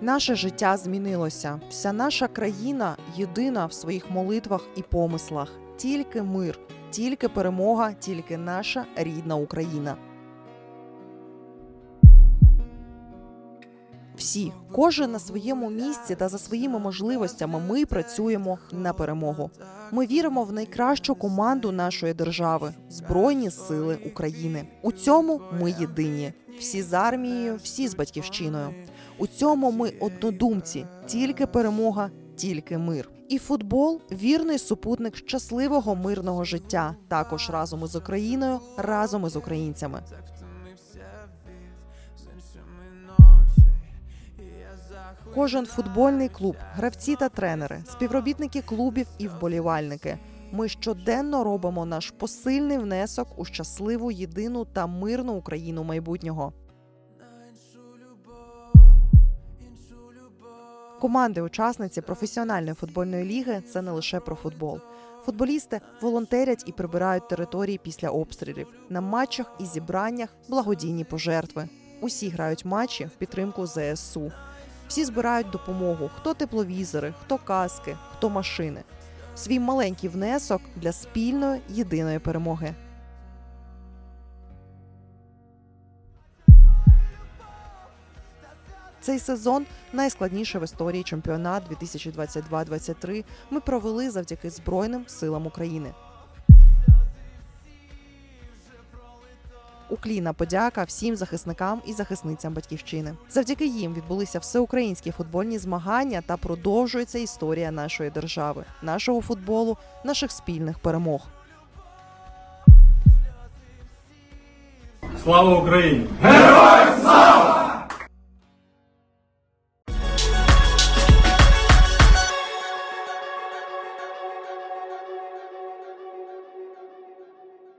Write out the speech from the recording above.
Наше життя змінилося. Вся наша країна єдина в своїх молитвах і помислах. Тільки мир, тільки перемога, тільки наша рідна Україна. Всі, кожен на своєму місці та за своїми можливостями, ми працюємо на перемогу. Ми віримо в найкращу команду нашої держави Збройні Сили України. У цьому ми єдині. Всі з армією, всі з батьківщиною. У цьому ми однодумці, тільки перемога, тільки мир. І футбол вірний супутник щасливого мирного життя. Також разом із Україною, разом із українцями. Кожен футбольний клуб, гравці та тренери, співробітники клубів і вболівальники. Ми щоденно робимо наш посильний внесок у щасливу, єдину та мирну Україну майбутнього. Команди учасниці професіональної футбольної ліги це не лише про футбол. Футболісти волонтерять і прибирають території після обстрілів на матчах і зібраннях благодійні пожертви. Усі грають матчі в підтримку ЗСУ. Всі збирають допомогу: хто тепловізори, хто каски, хто машини. Свій маленький внесок для спільної єдиної перемоги. Цей сезон найскладніший в історії чемпіонат 2022-23 ми провели завдяки Збройним силам України. Уклінна подяка всім захисникам і захисницям батьківщини. Завдяки їм відбулися всеукраїнські футбольні змагання та продовжується історія нашої держави, нашого футболу, наших спільних перемог. Слава Україні! Героям!